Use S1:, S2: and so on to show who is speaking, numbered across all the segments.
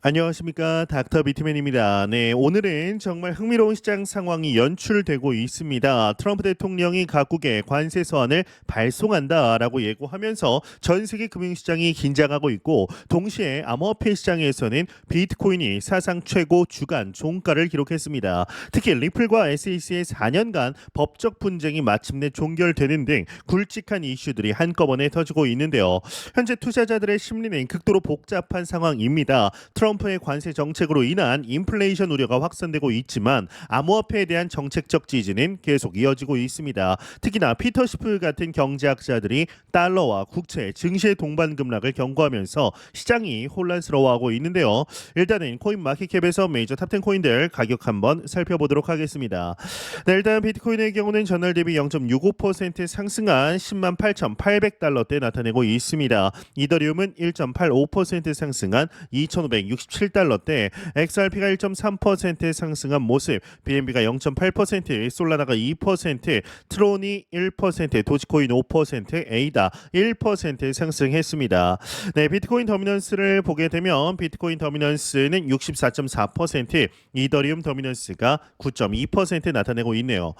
S1: 안녕하십니까 닥터 비트맨입니다. 네 오늘은 정말 흥미로운 시장 상황이 연출되고 있습니다. 트럼프 대통령이 각국에 관세 서한을 발송한다라고 예고하면서 전 세계 금융시장이 긴장하고 있고 동시에 암호화폐 시장에서는 비트코인이 사상 최고 주간 종가를 기록했습니다. 특히 리플과 SEC의 4년간 법적 분쟁이 마침내 종결되는 등 굵직한 이슈들이 한꺼번에 터지고 있는데요. 현재 투자자들의 심리는 극도로 복잡한 상황입니다. 트럼프 의 관세 정책으로 인한 인플레이션 우려가 확산되고 있지만 암호화폐에 대한 정책적 지지는 계속 이어지고 있습니다. 특히나 피터 시프 같은 경제학자들이 달러와 국채, 증시의 동반 급락을 경고하면서 시장이 혼란스러워하고 있는데요. 일단은 코인 마켓캡에서 메이저 탑10 코인들 가격 한번 살펴보도록 하겠습니다. 네, 일단 비트코인의 경우는 전날 대비 0.65% 상승한 10만 8,800달러대 나타내고 있습니다. 이더리움은 1.85% 상승한 2,567달러 대, XRP가 1.3% 상승한 모습, BNB가 0.8%, 솔라나가 2%, 트론이 1%, 도지코인 5%, 에이다 1% 상승했습니다. 네, 비트코인 더미넌스를 보게 되면 비트코인 더미넌스는 64.4%, 이더리움 더미넌스가 9.2% 나타내고 있네요.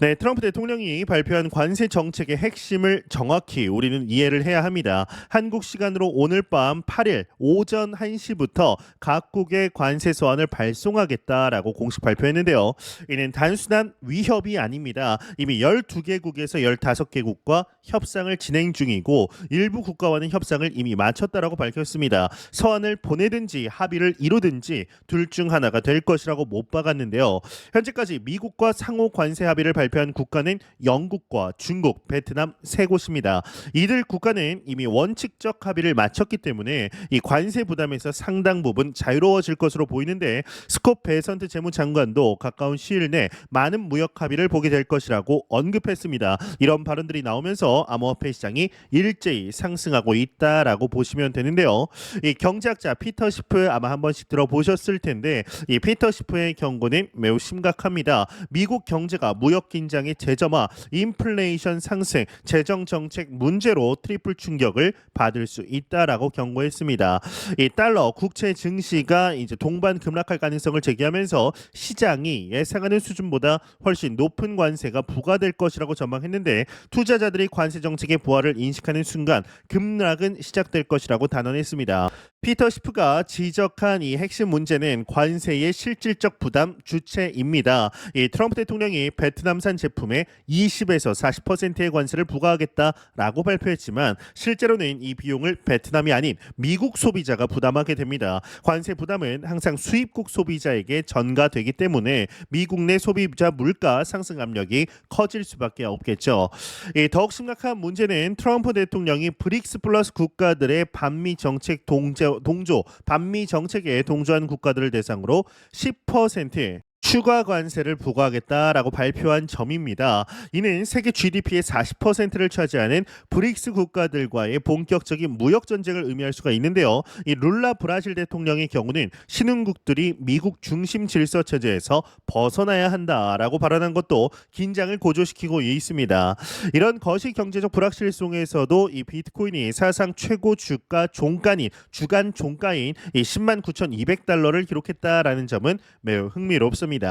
S1: 네, 트럼프 대통령이 발표한 관세 정책의 핵심을 정확히 우리는 이해를 해야 합니다. 한국 시간으로 오늘 밤 8일 오전 1시부터 각국의 관세 소환을 발송하겠다라고 공식 발표했는데요. 이는 단순한 위협이 아닙니다. 이미 12개국에서 15개국과 협상을 진행 중이고 일부 국가와는 협상을 이미 마쳤다라고 밝혔습니다. 서한을 보내든지 합의를 이루든지 둘 중 하나가 될 것이라고 못 박았는데요. 현재까지 미국과 상호 관세 합의를 발표한 국가는 영국과 중국, 베트남 세 곳입니다. 이들 국가는 이미 원칙적 합의를 마쳤기 때문에 이 관세 부담에서 상당 부분 자유로워질 것으로 보이는데 스콧 베선트 재무장관도 가까운 시일 내 많은 무역 합의를 보게 될 것이라고 언급했습니다. 이런 발언들이 나오면서 암호화폐 시장이 일제히 상승하고 있다라고 보시면 되는데요. 이 경제학자 피터 시프 아마 한 번씩 들어보셨을 텐데 이 피터 시프의 경고는 매우 심각합니다. 미국 경제가 무역 긴장의 재점화, 인플레이션 상승, 재정 정책 문제로 트리플 충격을 받을 수 있다라고 경고했습니다. 이 달러 국채 증시가 이제 동반 급락할 가능성을 제기하면서 시장이 예상하는 수준보다 훨씬 높은 관세가 부과될 것이라고 전망했는데 투자자들이 관세 정책의 부활을 인식하는 순간 급락은 시작될 것이라고 단언했습니다. 피터 시프가 지적한 이 핵심 문제는 관세의 실질적 부담 주체입니다. 이 트럼프 대통령이 베트남산 제품에 20에서 40%의 관세를 부과하겠다라고 발표했지만 실제로는 이 비용을 베트남이 아닌 미국 소비자가 부담하게 됩니다. 관세 부담은 항상 수입국 소비자에게 전가되기 때문에 미국 내 소비자 물가 상승 압력이 커질 수밖에 없겠죠. 이 더욱 심각한 문제는 트럼프 대통령이 브릭스 플러스 국가들의 반미 정책 동조, 동조 반미 정책에 동조한 국가들을 대상으로 10% 추가 관세를 부과하겠다라고 발표한 점입니다. 이는 세계 GDP의 40%를 차지하는 브릭스 국가들과의 본격적인 무역 전쟁을 의미할 수가 있는데요. 이 룰라 브라질 대통령의 경우는 신흥국들이 미국 중심 질서 체제에서 벗어나야 한다라고 발언한 것도 긴장을 고조시키고 있습니다. 이런 거시 경제적 불확실성에서도 이 비트코인이 사상 최고 주가 종가인 주간 종가인 이 10만 9,200달러를 기록했다라는 점은 매우 흥미롭습니다.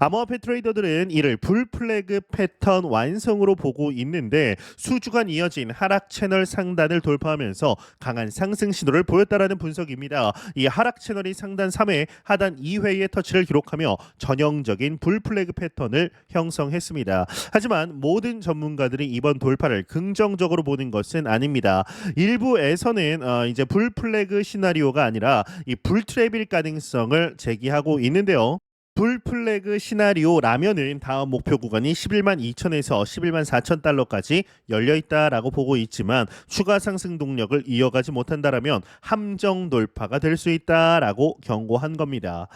S1: 암호화폐 트레이더들은 이를 불 플래그 패턴 완성으로 보고 있는데 수주간 이어진 하락 채널 상단을 돌파하면서 강한 상승 신호를 보였다라는 분석입니다. 이 하락 채널이 상단 3회, 하단 2회의 터치를 기록하며 전형적인 불 플래그 패턴을 형성했습니다. 하지만 모든 전문가들이 이번 돌파를 긍정적으로 보는 것은 아닙니다. 일부에서는 어, 이제 불 플래그 시나리오가 아니라 이 불트랩일 가능성을 제기하고 있는데요. 불 플래그 시나리오라면은 다음 목표 구간이 11만 2천에서 11만 4천 달러까지 열려 있다라고 보고 있지만 추가 상승 동력을 이어가지 못한다라면 함정 돌파가 될 수 있다라고 경고한 겁니다.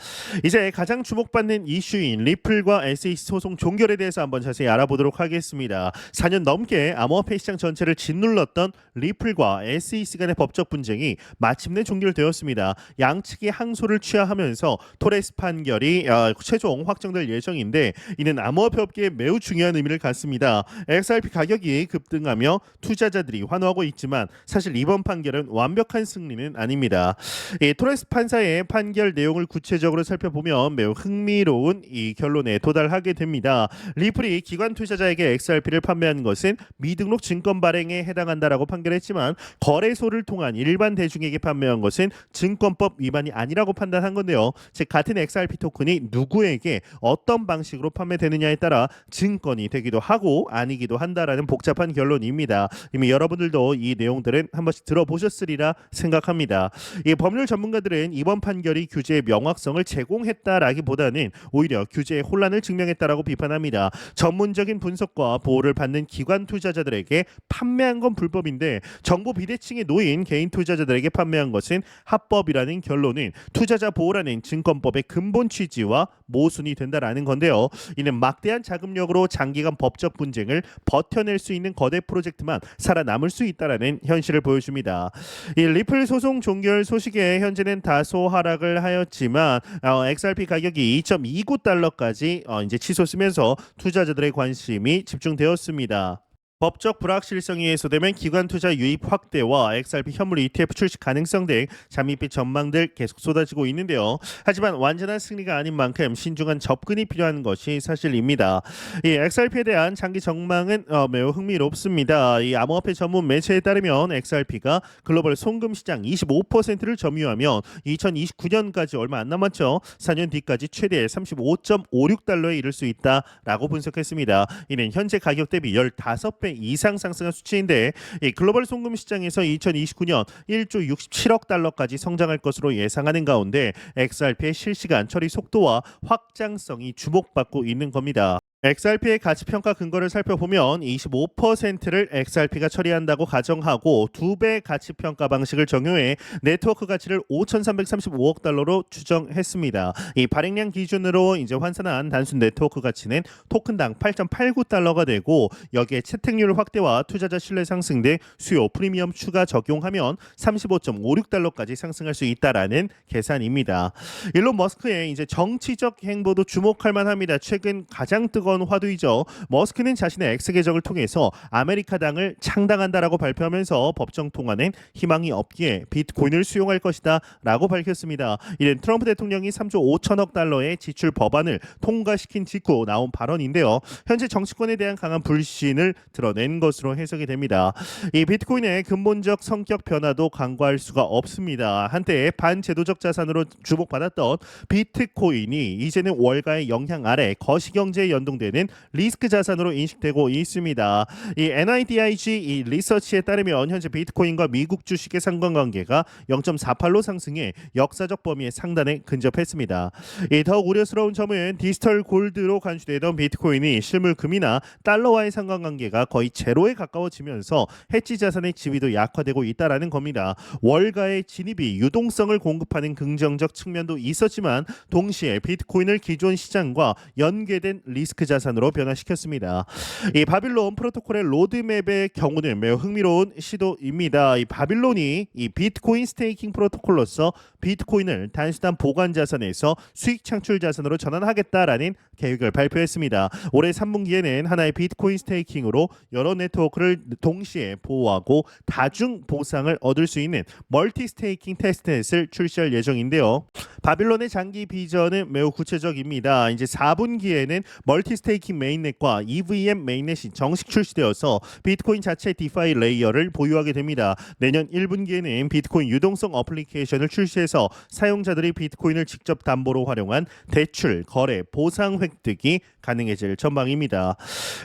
S1: 이제 가장 주목받는 이슈인 리플과 SEC 소송 종결에 대해서 한번 자세히 알아보도록 하겠습니다. 4년 넘게 암호화폐 시장 전체를 짓눌렀던 리플과 SEC 간의 법적 분쟁이 마침내 종결되었습니다. 양측이 항소를 취하하면서 토레스 판결이 어, 아, 최종 확정될 예정인데 이는 암호화폐 업계에 매우 중요한 의미를 갖습니다. XRP 가격이 급등하며 투자자들이 환호하고 있지만 사실 이번 판결은 완벽한 승리는 아닙니다. 이 토레스 판사의 판결 내용을 구체적으로 살펴보면 매우 흥미로운 이 결론에 도달하게 됩니다. 리플이 기관 투자자에게 XRP를 판매한 것은 미등록 증권 발행에 해당한다라고 판결했지만 거래소를 통한 일반 대중에게 판매한 것은 증권법 위반이 아니라고 판단한 건데요. 즉 같은 XRP 토큰이 누 구에게 어떤 방식으로 판매되느냐에 따라 증권이 되기도 하고 아니기도 한다라는 복잡한 결론입니다. 이미 여러분들도 이 내용들은 한 번씩 들어보셨으리라 생각합니다. 이 법률 전문가들은 이번 판결이 규제의 명확성을 제공했다라기보다는 오히려 규제의 혼란을 증명했다라고 비판합니다. 전문적인 분석과 보호를 받는 기관 투자자들에게 판매한 건 불법인데 정보 비대칭에 놓인 개인 투자자들에게 판매한 것은 합법이라는 결론은 투자자 보호라는 증권법의 근본 취지와 모순이 된다라는 건데요. 이는 막대한 자금력으로 장기간 법적 분쟁을 버텨낼 수 있는 거대 프로젝트만 살아남을 수 있다라는 현실을 보여줍니다. 이 리플 소송 종결 소식에 현재는 다소 하락을 하였지만 어, XRP 가격이 2.29달러까지 어, 이제 치솟으면서 투자자들의 관심이 집중되었습니다. 법적 불확실성이 해소되면 기관 투자 유입 확대와 XRP 현물 ETF 출시 가능성 등 잠입빛 전망들 계속 쏟아지고 있는데요. 하지만 완전한 승리가 아닌 만큼 신중한 접근이 필요한 것이 사실입니다. 이 XRP에 대한 장기 전망은 어, 매우 흥미롭습니다. 이 암호화폐 전문 매체에 따르면 XRP가 글로벌 송금 시장 25%를 점유하며 2029년까지 얼마 안 남았죠. 4년 뒤까지 최대 35.56달러에 이를 수 있다라고 분석했습니다. 이는 현재 가격 대비 15배 이상 상승한 수치인데 이 글로벌 송금 시장에서 2029년 1조 67억 달러까지 성장할 것으로 예상하는 가운데 XRP의 실시간 처리 속도와 확장성이 주목받고 있는 겁니다. XRP의 가치 평가 근거를 살펴보면 25%를 XRP가 처리한다고 가정하고 두 배 가치 평가 방식을 적용해 네트워크 가치를 5,335억 달러로 추정했습니다. 이 발행량 기준으로 이제 환산한 단순 네트워크 가치는 토큰당 8.89달러가 되고 여기에 채택률 확대와 투자자 신뢰 상승 등 수요 프리미엄 추가 적용하면 35.56달러까지 상승할 수 있다라는 계산입니다. 일론 머스크의 이제 정치적 행보도 주목할 만합니다. 최근 가장 뜨거운 화두이죠. 머스크는 자신의 X 계정을 통해서 아메리카당을 창당한다라고 발표하면서 법정 통과는 희망이 없기에 비트코인을 수용할 것이다라고 밝혔습니다. 이는 트럼프 대통령이 3조 5천억 달러의 지출 법안을 통과시킨 직후 나온 발언인데요. 현재 정치권에 대한 강한 불신을 드러낸 것으로 해석이 됩니다. 이 비트코인의 근본적 성격 변화도 간과할 수가 없습니다. 한때 반제도적 자산으로 주목받았던 비트코인이 이제는 월가의 영향 아래 거시경제에 연동 되는 리스크 자산으로 인식되고 있습니다. 이 NIDIG 이 리서치에 따르면 현재 비트코인과 미국 주식의 상관관계가 0.48로 상승해 역사적 범위의 상단에 근접했습니다. 이 더욱 우려스러운 점은 디지털 골드로 간주되던 비트코인이 실물금이나 달러와의 상관관계가 거의 제로에 가까워지면서 해치 자산의 지위도 약화되고 있다라는 겁니다. 월가의 진입이 유동성을 공급하는 긍정적 측면도 있었지만 동시에 비트코인을 기존 시장과 연계된 리스크 자산으로 변화시켰습니다. 이 바빌론 프로토콜의 로드맵의 경우는 매우 흥미로운 시도입니다. 이 바빌론이 이 비트코인 스테이킹 프로토콜로서 비트코인을 단순한 보관 자산에서 수익 창출 자산으로 전환하겠다라는 계획을 발표했습니다. 올해 3분기에는 하나의 비트코인 스테이킹으로 여러 네트워크를 동시에 보호하고 다중 보상을 얻을 수 있는 멀티 스테이킹 테스트넷을 출시할 예정인데요. 바빌론의 장기 비전은 매우 구체적입니다. 이제 4분기에는 멀티 스테이킹 메인넷과 EVM 메인넷이 정식 출시되어서 비트코인 자체 디파이 레이어를 보유하게 됩니다. 내년 1분기에는 비트코인 유동성 어플리케이션을 출시해서 사용자들이 비트코인을 직접 담보로 활용한 대출, 거래, 보상 획득이 가능해질 전망입니다.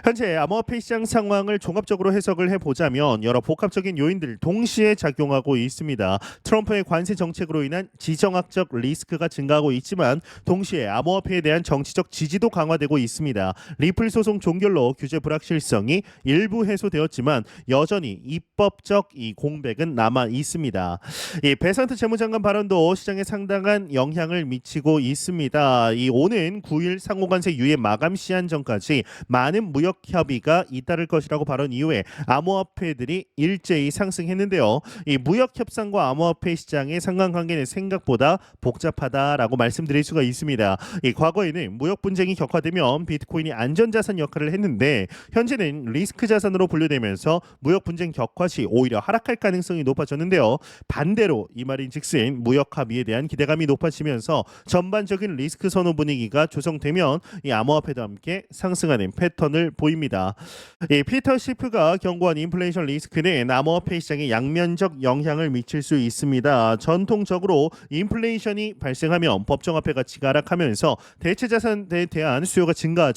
S1: 현재 암호화폐 시장 상황을 종합적으로 해석을 해보자면 여러 복합적인 요인들 동시에 작용하고 있습니다. 트럼프의 관세 정책으로 인한 지정학적 리스크가 증가하고 있지만 동시에 암호화폐에 대한 정치적 지지도 강화되고 있습니다. 있습니다. 리플 소송 종결로 규제 불확실성이 일부 해소되었지만 여전히 입법적 이 공백은 남아 있습니다. 이 베산트 재무장관 발언도 시장에 상당한 영향을 미치고 있습니다. 이 오는 9일 상호관세 유예 마감 시한 전까지 많은 무역 협의가 잇따를 것이라고 발언 이후에 암호화폐들이 일제히 상승했는데요. 이 무역 협상과 암호화폐 시장의 상관관계는 생각보다 복잡하다라고 말씀드릴 수가 있습니다. 이 과거에는 무역 분쟁이 격화되면 비트 코인이 안전자산 역할을 했는데 현재는 리스크 자산으로 분류되면서 무역 분쟁 격화 시 오히려 하락할 가능성이 높아졌는데요. 반대로 이 말인 즉슨 무역 합의에 대한 기대감이 높아지면서 전반적인 리스크 선호 분위기가 조성되면 이 암호화폐도 함께 상승하는 패턴을 보입니다. 이 피터 시프가 경고한 인플레이션 리스크는 암호화폐 시장에 양면적 영향을 미칠 수 있습니다. 전통적으로 인플레이션이 발생하면 법정화폐 가치가 하락하면서 대체 자산에 대한 수요가 증가하죠.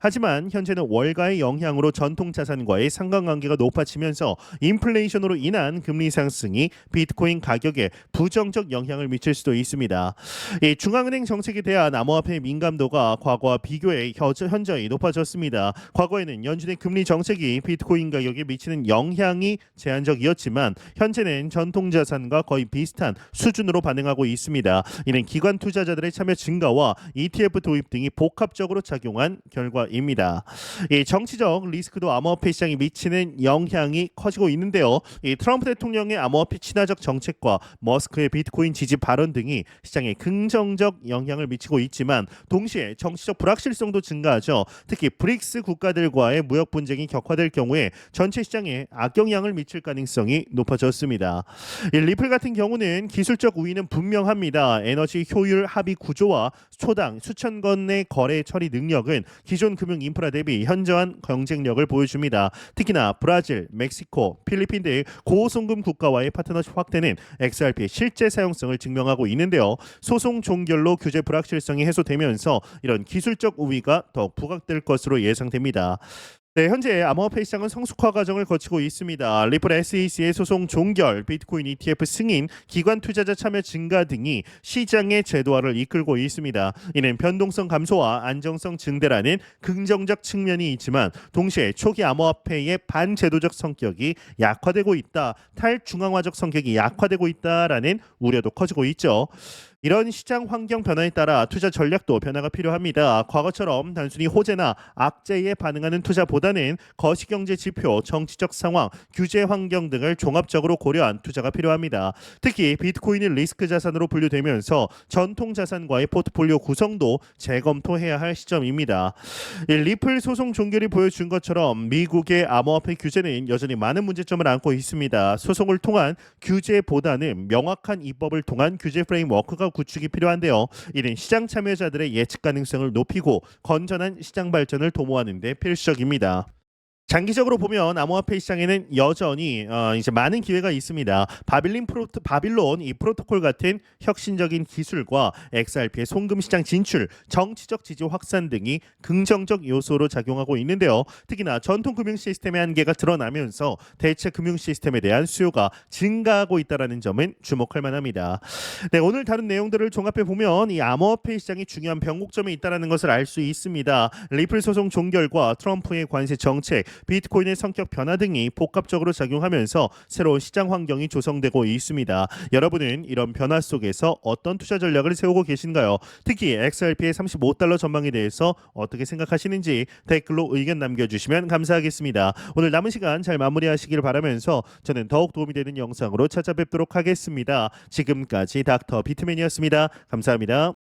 S1: 하지만 현재는 월가의 영향으로 전통 자산과의 상관관계가 높아지면서 인플레이션으로 인한 금리 상승이 비트코인 가격에 부정적 영향을 미칠 수도 있습니다. 이 중앙은행 정책에 대한 암호화폐 민감도가 과거와 비교해 현- 현저히 높아졌습니다. 과거에는 연준의 금리 정책이 비트코인 가격에 미치는 영향이 제한적이었지만 현재는 전통 자산과 거의 비슷한 수준으로 반응하고 있습니다. 이는 기관 투자자들의 참여 증가와 ETF 도입 등이 복합적으로 작용한 결과입니다. 이 정치적 리스크도 암호화폐 시장에 미치는 영향이 커지고 있는데요. 이 트럼프 대통령의 암호화폐 친화적 정책과 머스크의 비트코인 지지 발언 등이 시장에 긍정적 영향을 미치고 있지만 동시에 정치적 불확실성도 증가하죠. 특히 브릭스 국가들과의 무역 분쟁이 격화될 경우에 전체 시장에 악영향을 미칠 가능성이 높아졌습니다. 이 리플 같은 경우는 기술적 우위는 분명합니다. 에너지 효율 합의 구조와 초당 수천 건의 거래 처리 능력은 기존 금융 인프라 대비 현저한 경쟁력을 보여줍니다. 특히나 브라질, 멕시코, 필리핀 등 고송금 국가와의 파트너십 확대는 XRP의 실제 사용성을 증명하고 있는데요. 소송 종결로 규제 불확실성이 해소되면서 이런 기술적 우위가 더욱 부각될 것으로 예상됩니다. 네, 현재 암호화폐 시장은 성숙화 과정을 거치고 있습니다. 리플 SEC의 소송 종결, 비트코인 ETF 승인, 기관 투자자 참여 증가 등이 시장의 제도화를 이끌고 있습니다. 이는 변동성 감소와 안정성 증대라는 긍정적 측면이 있지만 동시에 초기 암호화폐의 반제도적 성격이 약화되고 있다, 탈중앙화적 성격이 약화되고 있다라는 우려도 커지고 있죠. 이런 시장 환경 변화에 따라 투자 전략도 변화가 필요합니다. 과거처럼 단순히 호재나 악재에 반응하는 투자보다는 거시경제 지표, 정치적 상황, 규제 환경 등을 종합적으로 고려한 투자가 필요합니다. 특히 비트코인이 리스크 자산으로 분류되면서 전통 자산과의 포트폴리오 구성도 재검토해야 할 시점입니다. 이 리플 소송 종결이 보여준 것처럼 미국의 암호화폐 규제는 여전히 많은 문제점을 안고 있습니다. 소송을 통한 규제보다는 명확한 입법을 통한 규제 프레임워크가 구축이 필요한데요. 이는 시장 참여자들의 예측 가능성을 높이고 건전한 시장 발전을 도모하는 데 필수적입니다. 장기적으로 보면 암호화폐 시장에는 여전히 어, 이제 많은 기회가 있습니다. 바빌린 프로토 바빌론 이 프로토콜 같은 혁신적인 기술과 XRP의 송금 시장 진출, 정치적 지지 확산 등이 긍정적 요소로 작용하고 있는데요. 특히나 전통 금융 시스템의 한계가 드러나면서 대체 금융 시스템에 대한 수요가 증가하고 있다라는 점은 주목할 만합니다. 네, 오늘 다룬 내용들을 종합해 보면 이 암호화폐 시장이 중요한 변곡점에 있다라는 것을 알 수 있습니다. 리플 소송 종결과 트럼프의 관세 정책, 비트코인의 성격 변화 등이 복합적으로 작용하면서 새로운 시장 환경이 조성되고 있습니다. 여러분은 이런 변화 속에서 어떤 투자 전략을 세우고 계신가요? 특히 XRP의 35달러 전망에 대해서 어떻게 생각하시는지 댓글로 의견 남겨주시면 감사하겠습니다. 오늘 남은 시간 잘 마무리하시길 바라면서 저는 더욱 도움이 되는 영상으로 찾아뵙도록 하겠습니다. 지금까지 닥터 비트맨이었습니다. 감사합니다.